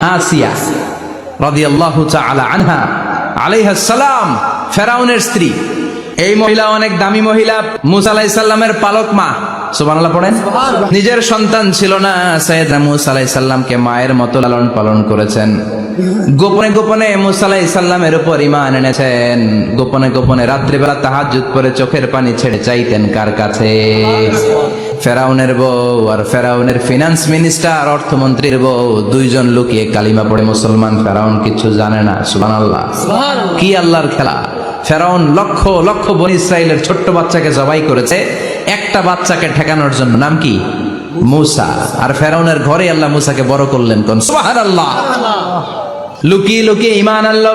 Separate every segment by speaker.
Speaker 1: আসিয়া রাদিয়াল্লাহু তাআলা আনহা আলাইহাস সালাম ফেরাউনের স্ত্রী। এই মহিলা অনেক দামি মহিলা মুসা আলাইহিস সালামের পালক মা। সুবহানাল্লাহ পড়েন? নিজের সন্তান ছিল না মুসা আলাইহিস সালামকে মায়ের মতো লালন পালন করেছেন। গোপনে গোপনে মুসা আলাইহিস সালামের উপর ঈমান এনেছেন। গোপনে গোপনে রাত্রিবেলা তাহাজ্জুদ করে চোখের পানি ছেড়ে চাইতেন কার কাছে? ফেরাউনের বউ আর ফেরাউনের ফিনান্স মিনিস্টার অর্থমন্ত্রীর বউ দুইজন লুকিয়ে কালিমা পড়ে মুসলমান ফেরাউন কিছু জানে না সুবান আল্লাহ কি আল্লাহর খেলা? ফেরাউন লক্ষ লক্ষ বন ইসরায়েলের ছোট্ট বাচ্চাকে জবাই করেছে একটা বাচ্চাকে ঠেকানোর জন্য। নাম কি? মুসা। আর ফেরাউনের ঘরে আল্লাহ মুসাকে বড় করলেন কোন? সুবাহান আল্লাহ লুকিয়ে লুকিয়ে ইমান আল্লাহ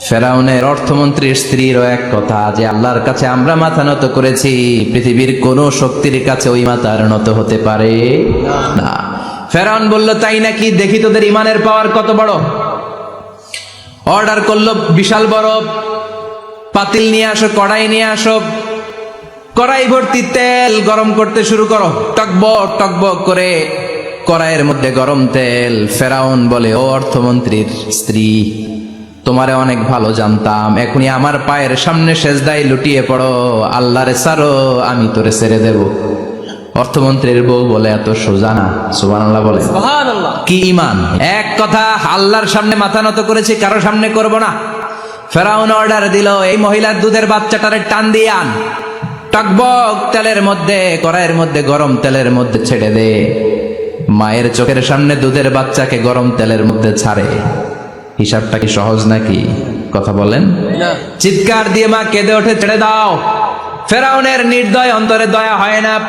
Speaker 1: ফেরাউনের অর্থমন্ত্রীর স্ত্রীরও এক কথা যে আল্লাহর কাছে আমরা মাথা নত করেছি, পৃথিবীর কোন শক্তির কাছে ওই মাথার নত হতে পারে না। ফেরাউন বলল, তাই নাকি? দেখি তোদের ইমানের পাওয়ার কত বড়? অর্ডার করল, বিশাল বড়। পাতিল নিয়ে আসো, কড়াই নিয়ে আসো। কড়াই ভর্তি তেল গরম করতে শুরু করো। টকবক টকবক করে কড়াইয়ের মধ্যে গরম তেল। ফেরাউন বলে, ও অর্থমন্ত্রীর স্ত্রী তোমারে অনেক ভালো জানতাম। এখনই আমার পায়ের সামনে সেজদাই লুটিয়ে পড়ো। আল্লাহরে সারো আমি তোরে ছেড়ে দেব। অর্থমন্ত্রীর বউ বলে এত সোজা না। সুবান আল্লাহ বলে কি ইমান এক কথা আল্লাহর সামনে মাথা নত করেছি কারও সামনে করব না। ফেরাউন অর্ডার দিল এই মহিলার দুধের বাচ্চাটারে টান দিয়ে আন। টকবক তেলের মধ্যে কড়াইয়ের মধ্যে গরম তেলের মধ্যে ছেড়ে দে। মায়ের চোখের সামনে দুধের বাচ্চাকে গরম তেলের মধ্যে ছাড়ে। হিসাবটা কি সহজ নাকি? কথা বলেন। চিৎকার দিয়ে মা কেঁদে ওঠে ছেড়ে দাও। ফেরাউনের নির্দয় অন্তরে দয়া হয় না।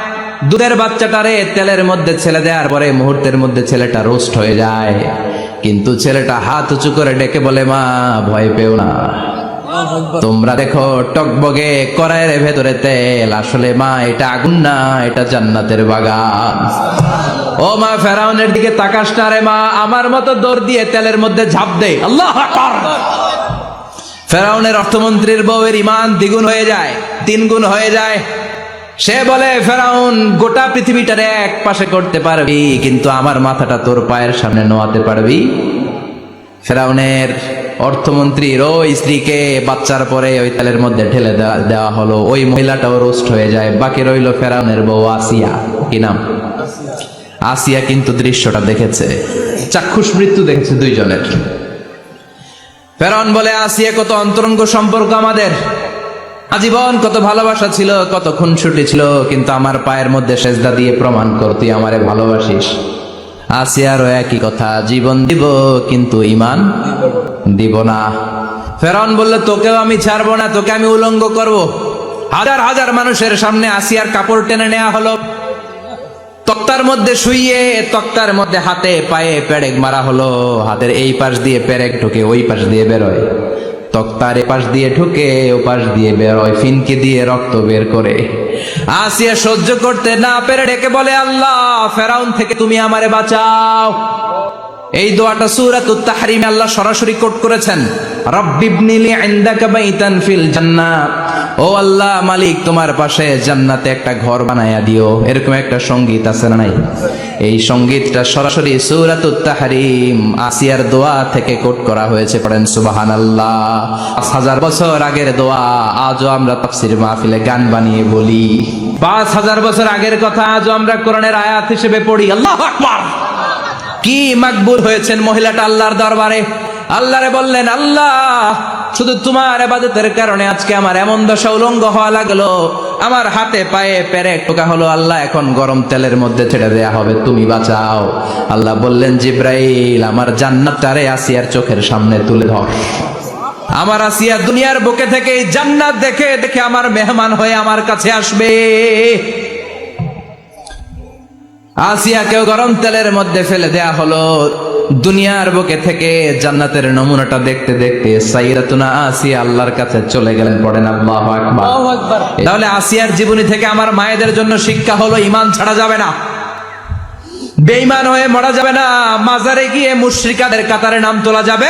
Speaker 1: দুধের বাচ্চাটারে তেলের মধ্যে ছেলে দেওয়ার পরে মুহূর্তের মধ্যে ছেলেটা রোস্ট হয়ে যায়। কিন্তু ছেলেটা হাত উঁচু করে ডেকে বলে মা ভয় পেও না। তোমরা দেখো টকবগে কড়াইয়ের ভেতরে তেল। আসলে মা, এটা আগুন না, এটা জান্নাতের বাগান। ও মা, ফেরাউনের দিকে তাকাস না রে মা, আমার মতো দৌড় দিয়ে তেলের মধ্যে ঝাঁপ দে। আল্লাহ ফেরাউনের অর্থমন্ত্রীর বউয়ের ইমান দ্বিগুণ হয়ে যায় তিন গুণ হয়ে যায়। সে বলে, ফেরাউন, গোটা পৃথিবীটারে এক পাশে করতে পারবি, কিন্তু আমার মাথাটা তোর পায়ের সামনে নোয়াতে পারবি? ফেরাউনের অর্থমন্ত্রীর ওই স্ত্রীকে বাচ্চার পরে ওই তেলের মধ্যে দেওয়া- দেওয়া হলো। ওই মহিলাটাও রোস্ট হয়ে যায়। বাকি রইল ফেরাউনের বউ আসিয়া। কি নাম? আসিয়া কিন্তু দৃশ্যটা দেখেছে। চাক্ষুষ মৃত্যু দেখেছে দুইজনের। ফেরাউন বলে, আসিয়া, কত অন্তরঙ্গ সম্পর্ক আমাদের। আজীবন কত ভালোবাসা ছিল, কত খুনসুটি ছিল, কিন্তু আমার পায়ের মধ্যে সেজদা দিয়ে প্রমাণ কর, তুই আমারে ভালোবাসিস। আসিয়ারও একই কথা, জীবন দিব, কিন্তু ইমান দিব না। ফেরাউন বললে, তোকেও আমি ছাড়বো না, তোকে আমি উলঙ্গ করব। হাজার হাজার মানুষের সামনে আসিয়ার কাপড় টেনে নেওয়া হলো। তক্তার মধ্যে শুইয়ে, তক্তার মধ্যে হাতে পায়ে পেরেক মারা হলো। হাতের এই পাশ দিয়ে পেরেক ঢুকে ওই পাশ দিয়ে বেরোয়। তক্তার এ পাশ দিয়ে ঢুকে ও পাশ দিয়ে বেরোয়, ফিনকে দিয়ে রক্ত বের করে। আসিয়া সহ্য করতে না পেরে ডেকে বলে, আল্লাহ, ফেরাউন থেকে তুমি আমারে বাঁচাও। এই দোয়াটা সূরাতুত তাহরিমে আল্লাহ সরাসরি কোট করেছেন। রব্বিবনিলি ইনদাকা বাইতান ফিল জান্নাহ ও আল্লাহ মালিক, তোমার পাশে জান্নাতে একটা ঘর বানায়া দিও। এরকম একটা সংগীত আছে না নাই? এই সঙ্গীতটা সরাসরি সূরাতুত তাহরিম আসিয়ার দোয়া থেকে কোট করা হয়েছে, পড়েন সুবহানাল্লাহ। পাঁচ হাজার বছর আগের দোয়া, আজও আমরা তাফসির মাহফিলে গান বানিয়ে বলি। পাঁচ হাজার বছর আগের কথা, আজও আমরা কোরআনের আয়াত হিসেবে পড়ি। আল্লাহু আকবার! কি মাকবুল হয়েছেন মহিলাটা আল্লাহর দরবারে? আল্লাহরে বললেন, আল্লাহ, শুধু তোমার আবাদতের কারণে আজকে আমার এমন দশা উলঙ্গ হওয়া লাগল। আমার হাতে পায়ে পেরেক টোকা হলো। আল্লাহ, এখন গরম তেলের মধ্যে ছেড়ে দেয়া হবে। তুমি বাঁচাও। আল্লাহ বললেন, জিব্রাইল, আমার জান্নাতটারে আসিয়ার চোখের সামনে তুলে ধর। আমার আসিয়া দুনিয়ার বুকে থেকে জান্নাত দেখে দেখে আমার মেহমান হয়ে আমার কাছে আসবে। আসিয়াকেও গরম তেলের মধ্যে ফেলে দেয়া হলো। দুনিয়ার বুকে থেকে জান্নাতের নমুনাটা দেখতে দেখতে সাইরাতুনা আসিয়া আল্লাহর কাছে চলে গেলেন পড়েন আল্লাহু আকবার।
Speaker 2: আল্লাহু আকবার।
Speaker 1: তাহলে আসিয়ার জীবনী থেকে আমার মায়েদের জন্য শিক্ষা হলো ইমান ছাড়া যাবে না। বেঈমান হয়ে মরা যাবে না। মাজারে গিয়ে মুশরিকাদের কাতারে নাম তোলা যাবে।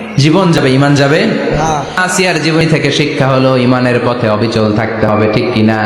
Speaker 1: জীবন যাবে ইমান যাবে।
Speaker 2: না
Speaker 1: আসিয়ার জীবনী থেকে শিক্ষা হলো ইমানের পথে অবিচল থাকতে হবে ঠিক কিনা?